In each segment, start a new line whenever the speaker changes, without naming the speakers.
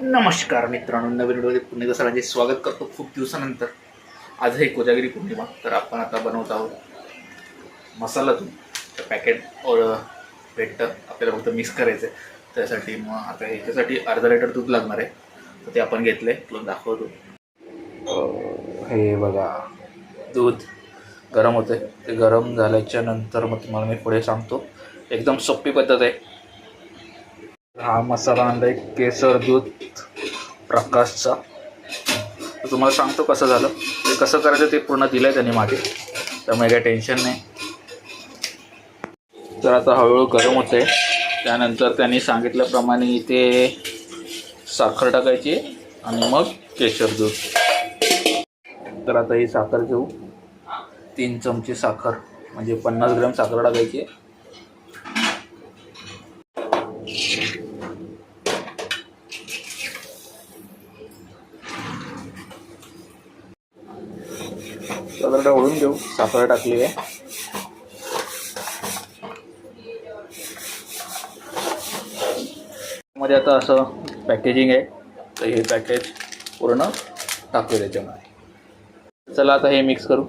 नमस्कार मित्रांनो नवीन व्हिडिओमध्ये पुन्हा सरांचे स्वागत करतो. खूप दिवसानंतर आज हे कोजागिरी पौर्णिमा तर आपण आता बनवत आहोत मसाला दूध पॅकेट भेटतं. आपल्याला फक्त मिक्स करायचं आहे त्यासाठी मग आता ह्याच्यासाठी अर्धा लिटर दूध लागणार आहे. तर ते आपण घेतलं आहे तुला दाखवतो. हे बघा दूध गरम होतं आहे ते गरम झाल्याच्यानंतर मग तुम्हाला मी पुढे सांगतो. एकदम सोपी पद्धत आहे. हा मसाला आणला एक केसर दूध प्रकाशचा. तर तुम्हाला सांगतो कसं झालं. ते कसं करायचं ते पूर्ण दिलं आहे त्यांनी मागे. त्यामुळे काही टेन्शन नाही. तर आता हळूहळू गरम होतं आहे त्यानंतर त्यांनी सांगितल्याप्रमाणे इथे साखर टाकायची आणि मग केशर दूध. तर आता ही साखर घेऊ. तीन चमचे साखर म्हणजे पन्नास ग्रॅम साखर टाकायची. आहे ढवळून घेऊ साखर टाकली आहे मध्ये आता असं पॅकेजिंग आहे तर हे पॅकेज पूर्ण टाकू त्याच्यामध्ये चला आता हे मिक्स करू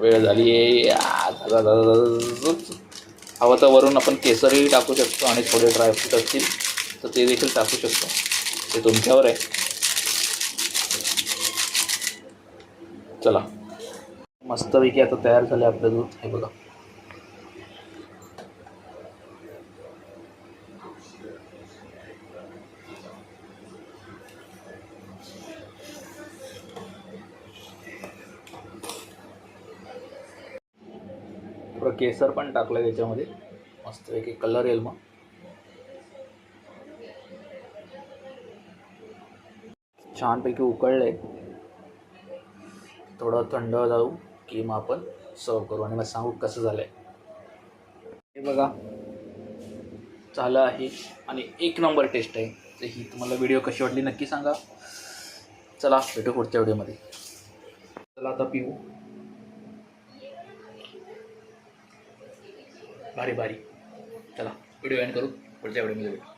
वेळ झाली आहे हवं तर वरून आपण केसरही टाकू शकतो आणि थोडे ड्रायफ्रूट असतील तर ते देखील टाकू शकतो. ते तुमच्यावर आहे. चला. मस्तपैकी आता तयार झाले आपलं दूध. हे बघा. थोडं केसर पण टाकलं त्याच्यामध्ये. मस्तपैकी कलर येईल मग. छानपैकी उकळलंय. थोडं थंड जाऊ की मग आपण सर्व करू. आणि मग सांगू कसं झालं आहे हे बघा. झालं आहे. आणि एक नंबर टेस्ट आहे. तर ही तुम्हाला व्हिडिओ कशी वाटली नक्की सांगा. चला भेटू पुढच्या व्हिडिओमध्ये चला आता पिऊ. भारी भारी. चला व्हिडिओ एंड करू. पुढच्या व्हिडिओमध्ये भेटू.